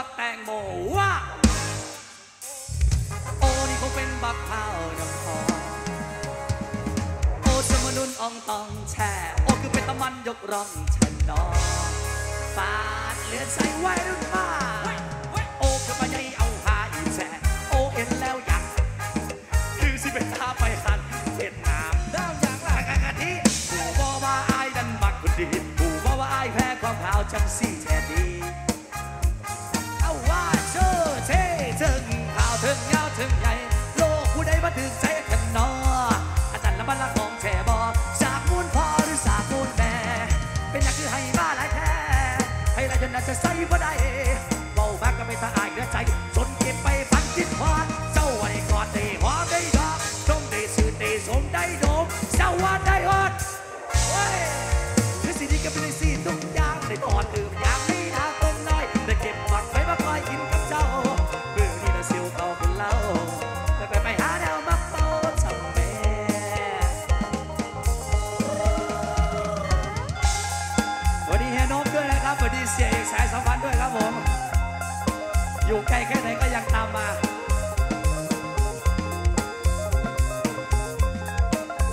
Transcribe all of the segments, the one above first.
บักแตงโมว่าโอ้นี่คงเป็นบักข้าวน้ำหอมโอ้สมนุนอองตองแช่โอ้คือเป็นตะมันยกร่องชะนอฟาดเลือนใส่ไว้รุ่นมาโอ้คือมาใหญ่เอาหาอีแช่โอ้เห็นแล้วอยากคือสิเป็นท่าไปคันเวียดนามดาวอย่างไรกะทิผู้บอกว่าอายดันมักคนดีผู้บอกว่าอายแพ้ความขาวจังสี่ ให้หล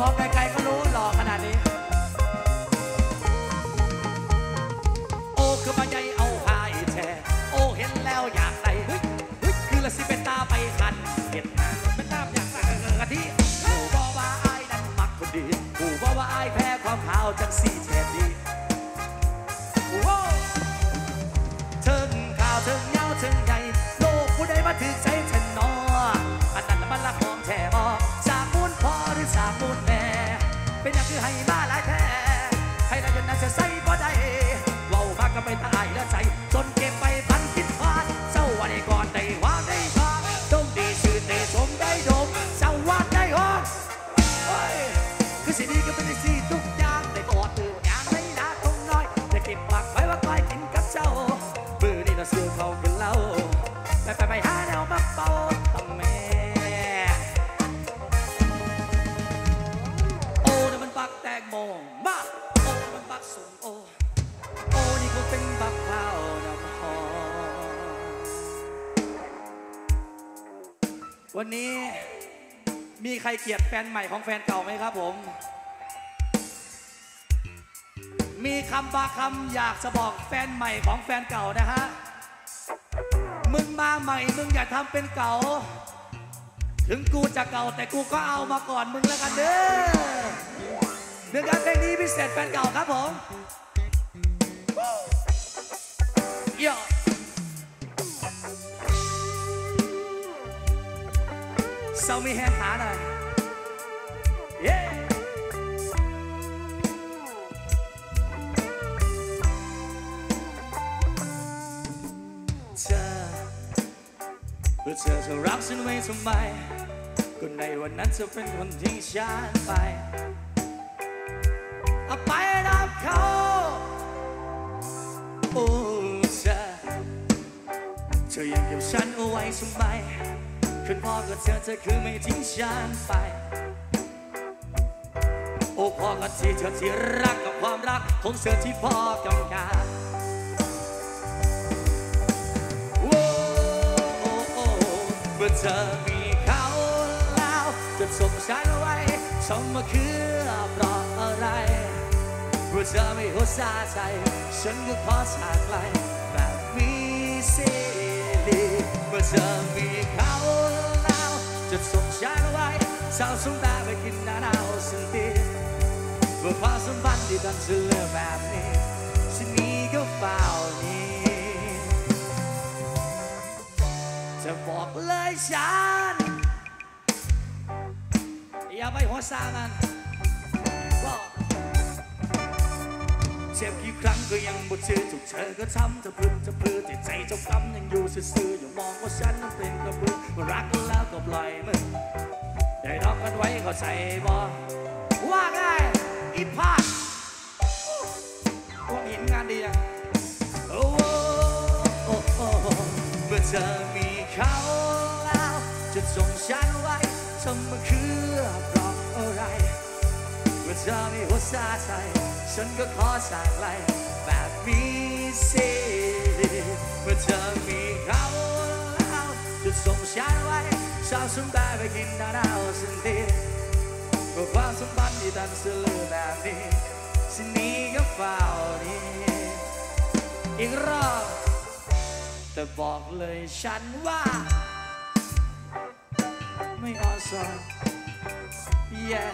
มองไกลๆก็รู้หล่อขนาดนี้ โอ้คือมาใหญ่เอาหายแท้โอ้เห็นแล้วอยากได้เฮ้ยเฮ้ยคือละสิเป็นตาไปคันเห็นหน้าเป็นตาอยากได้กะทิผู้บอกว่าอายนั้นมักคนดีผู้บอกว่าอายแพ้ความขาวจังสี่แฉดดีโว้ถึงขาวถึงยาวถึงใหญ่โลกผู้ใดมาถึงใจฉันนออันนั้นมันละของแท้บอก เป็น ใครเกลียดแฟนใหม่ของแฟนเก่าไหมครับผม มีคำบางคำอยากจะบอกแฟนใหม่ของแฟนเก่านะฮะ มึงมาใหม่มึงอย่าทำเป็นเก่า ถึงกูจะเก่าแต่กูก็เอามาก่อนมึงแล้วกันเด้อเนื่องจากเพลงนี้พิเศษแฟนเก่าครับผมโย่เซามีแฮนด์ขาหน่อย เมื่อเธอจะรักฉันไว้ทำไมก็ในวันนั้นเธอเป็นคนทิ้งฉันไปเอาไปรับเขาโอ้เธอเธอยังเก็บฉันเอาไว้ทำไมคืนพ่อกับเธอเธอคือไม่ทิ้งฉันไปโอ้พ่อกับที่เธอที่รักกับความรักของเธอที่พ่อกำกา มื่อเธอมีเขาแล้วจะส่งฉันไว้ทำมาคือเพราะอะไรเมื่อเธอไม่หัวซาใจ ฉันก็ขอจากไกลแบบมีสิลีเมื่อเธอมีเขาแล้วจะส่งฉันไว้สาวสมตาไปกินน้าหนาวสันติเมื่อความสัมพันธ์ที่ดันจะเลือกแบบนี้ จะบอกเลยฉัน อย่าไปหัวซามันก็เจ็บกี่ครั้งก็ยังบ่เจอถูกเธอก็ทำจะพึงจะพือแต่ใจเจ้ากรรมยังอยู่ซื่อๆอย่ามองว่าฉันนั้นเป็นกระเบือว่ารักแล้วก็ปล่อยมือได้ดอกกันไว้เข้าใจบ่ว่าไงอีพาดว่าห็นงานดีอะโอ้โอ้โอ้เมื่อเธอมี เขาแล้วจะส่งฉันไว้ทำมาคือปลอกอะไรเมื่อเธอไม่หัวซาใจ ฉันก็ขอสากไหลแบบนี้สิเมื่อเธอมีเขาแล้วจะส่งฉันไว้ชาวสุนทรไปกินดาวสันติก็ความสัมบันธ์ที่ดันสลือแบบนี้สินี้ก็เฝ้านี้อีกรอบ แต่บอกเลยฉันว่า ไม่อสอน yeah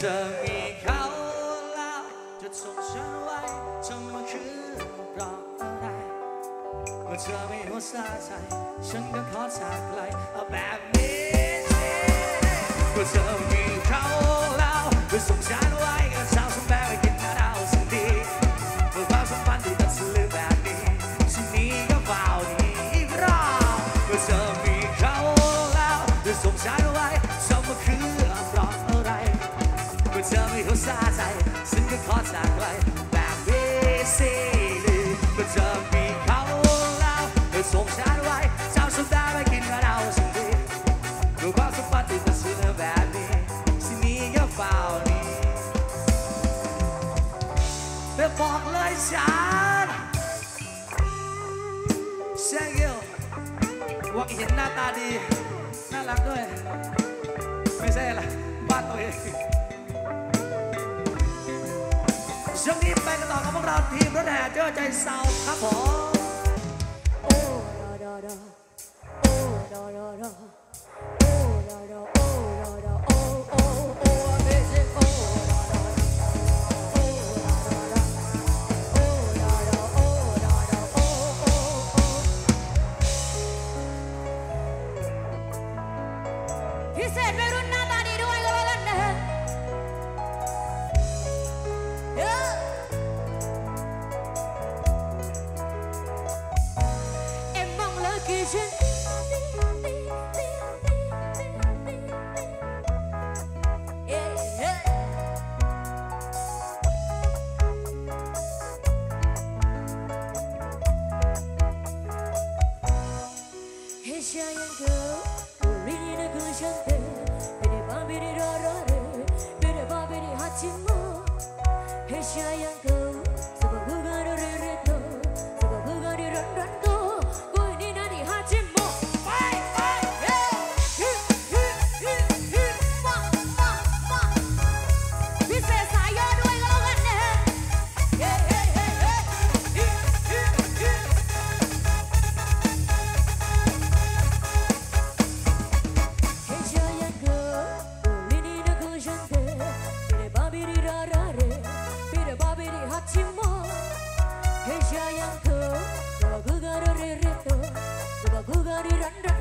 เธอมีค่า ซาใจฉันก็ขอจากไกลเอาแบบนี้ก็เธอมีเขาแล้วก็ส่งสาร January, South Sudan, I can't out some day. No gosto pati da sua vale, se minha faune. Me fog lai shan. Sang yêu. ว่าเห็นหน้าตาดี น่ารักด้วย ไม่ใช่ละบ้านตัวเองช่วงนี้ไปกันต่อกับพวกเราทีมรถแห่เจ้าใจเซาครับผม da da. Oh da da da. Oh da da. gece Heshayan girl, bring in a good shanty. Bere ba bere ra ra re, hatim mo. Heshayan. Đi đánh răng.